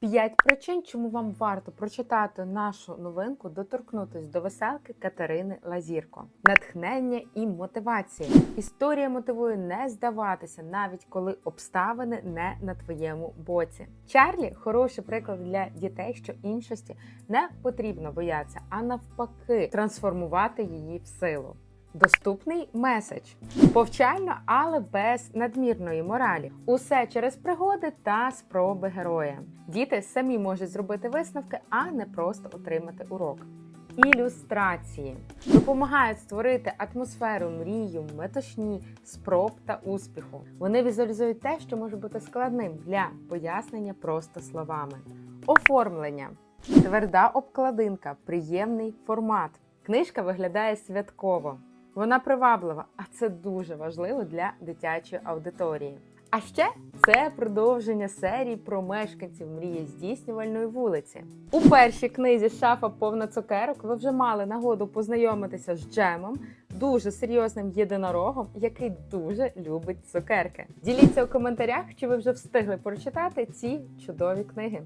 П'ять причин, чому вам варто прочитати нашу новинку, доторкнутись до веселки Катерини Лазірко. Натхнення і мотивація. Історія мотивує не здаватися, навіть коли обставини не на твоєму боці. Чарлі хороший приклад для дітей, що іншості не потрібно боятися, а навпаки, трансформувати її в силу. Доступний меседж повчально, але без надмірної моралі. Усе через пригоди та спроби героя. Діти самі можуть зробити висновки, а не просто отримати урок. Ілюстрації допомагають створити атмосферу мрію, метушні, спроб та успіху. Вони візуалізують те, що може бути складним для пояснення просто словами. Оформлення тверда обкладинка, приємний формат. Книжка виглядає святково. Вона приваблива, а це дуже важливо для дитячої аудиторії. А ще це продовження серії про мешканців мрії здійснювальної вулиці. У першій книзі Шафа повна цукерок ви вже мали нагоду познайомитися з Джемом, дуже серйозним єдинорогом, який дуже любить цукерки. Діліться у коментарях, чи ви вже встигли прочитати ці чудові книги.